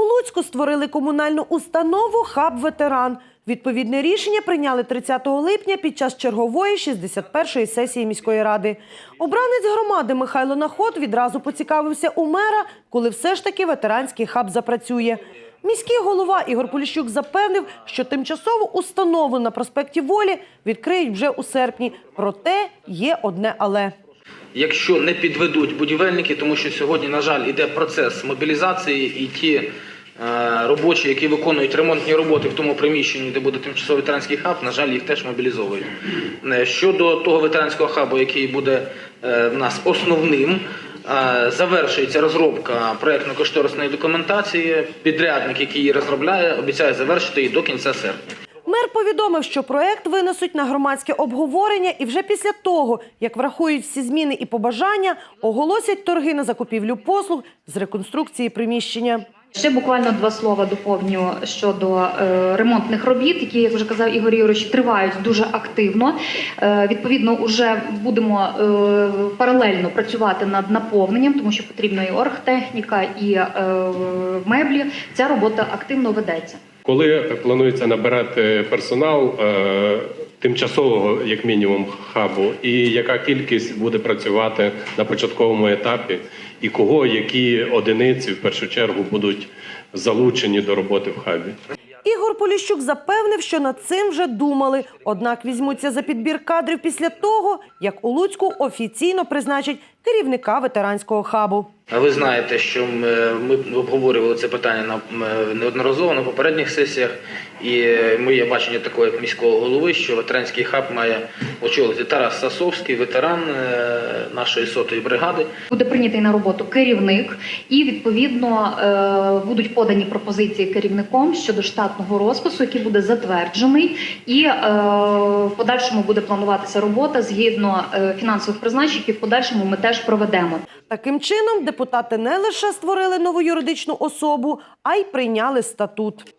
Луцьку створили комунальну установу Хаб ветеран. Відповідне рішення прийняли 30 липня під час чергової 61-ї сесії міської ради. Обранець громади Михайло Наход відразу поцікавився у мера, коли все ж таки ветеранський хаб запрацює. Міський голова Ігор Поліщук запевнив, що тимчасову установу на проспекті Волі відкриють вже у серпні. Проте є одне але. Якщо не підведуть будівельники, тому що сьогодні, на жаль, іде процес мобілізації, і ті робочі, які виконують ремонтні роботи в тому приміщенні, де буде тимчасовий ветеранський хаб, на жаль, їх теж мобілізовують. Е, Щодо того ветеранського хабу, який буде е, в нас основним, е, завершується розробка проєктно-кошторисної документації. Підрядник, який її розробляє, обіцяє завершити її до кінця серпня. Мер повідомив, що проект винесуть на громадське обговорення і вже після того, як врахують всі зміни і побажання, оголосять торги на закупівлю послуг з реконструкції приміщення. Ще буквально два слова доповню щодо е, ремонтних робіт, які, як вже казав Ігор Юрійович, тривають дуже активно. Е, відповідно, вже будемо е, паралельно працювати над наповненням, тому що потрібна і оргтехніка, і е, меблі. Ця робота активно ведеться. Коли планується набирати персонал е, тимчасового, як мінімум, хабу, і яка кількість буде працювати на початковому етапі, і кого які одиниці в першу чергу будуть залучені до роботи в хабі? Ігор Поліщук запевнив, що над цим вже думали. Однак візьмуться за підбір кадрів після того, як у Луцьку офіційно призначать керівника ветеранського хабу. А ви знаєте, що ми, ми обговорювали це питання на неодноразово на попередніх сесіях, і моє бачення такого як міського голови, що ветеранський хаб має очолити Тарас Сасовський, ветеран е, нашої сотої бригади. Буде прийнятий на роботу керівник, і відповідно е, будуть подані пропозиції керівником щодо штатного розпису, який буде затверджений, і е, в подальшому буде плануватися робота згідно е, фінансових призначень, які в подальшому ми теж проведемо. Таким чином, депутати не лише створили нову юридичну особу, а й прийняли статут.